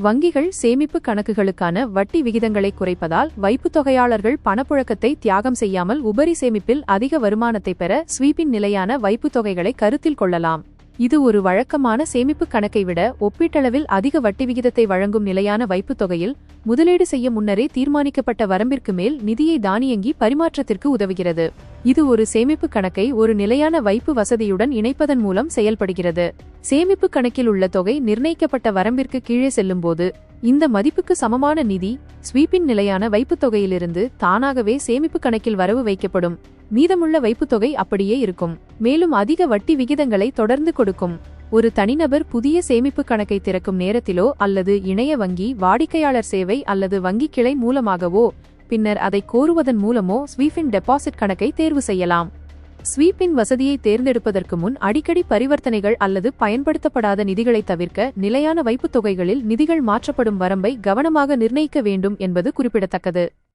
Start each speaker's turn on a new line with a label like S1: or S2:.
S1: வங்கிகள் சேமிப்பு கணக்குகளுக்கான வட்டி விகிதங்களை குறைப்பதால் வைப்புத் தொகையாளர்கள் பணப்புழக்கத்தை தியாகம் செய்யாமல் உபரி சேமிப்பில் அதிக வருமானத்தை பெற ஸ்வீப்பின் நிலையான வைப்புத் தொகைகளை கருத்தில் கொள்ளலாம். இது ஒரு வழக்கமான சேமிப்பு கணக்கை விட ஒப்பீட்டளவில் அதிக வட்டி விகிதத்தை வழங்கும் நிலையான வைப்புத் தொகையில் முதலீடு செய்ய முன்னரே தீர்மானிக்கப்பட்ட வரம்பிற்கு மேல் நிதியை தானியங்கி பரிமாற்றத்திற்கு உதவுகிறது. இது ஒரு சேமிப்பு கணக்கை ஒரு நிலையான வைப்பு வசதியுடன் இணைப்பதன் மூலம் செயல்படுகிறது. சேமிப்பு கணக்கில் உள்ள தொகை நிர்ணயிக்கப்பட்ட வரம்பிற்கு கீழே செல்லும்போது இந்த மதிப்புக்கு சமமான நிதி ஸ்வீப்பின் நிலையான வைப்புத் தொகையிலிருந்து தானாகவே சேமிப்பு கணக்கில் வரவு வைக்கப்படும். மீதமுள்ள வைப்புத் தொகை அப்படியே இருக்கும். மேலும் அதிக வட்டி விகிதங்களை தொடர்ந்து கொடுக்கும். ஒரு தனிநபர் புதிய சேமிப்பு கணக்கை திறக்கும் நேரத்திலோ அல்லது இணைய வங்கி வாடிக்கையாளர் சேவை அல்லது வங்கி கிளை மூலமாகவோ பின்னர் அதை கோருவதன் மூலமோ ஸ்வீஃபின் டெபாசிட் கணக்கை தேர்வு செய்யலாம். ஸ்வீப்பின் வசதியை தேர்ந்தெடுப்பதற்கு முன் அடிக்கடி பரிவர்த்தனைகள் அல்லது பயன்படுத்தப்படாத நிதிகளை தவிர்க்க நிலையான வைப்புத் தொகைகளில் நிதிகள் மாற்றப்படும் வரம்பை கவனமாக நிர்ணயிக்க வேண்டும் என்பது குறிப்பிடத்தக்கது.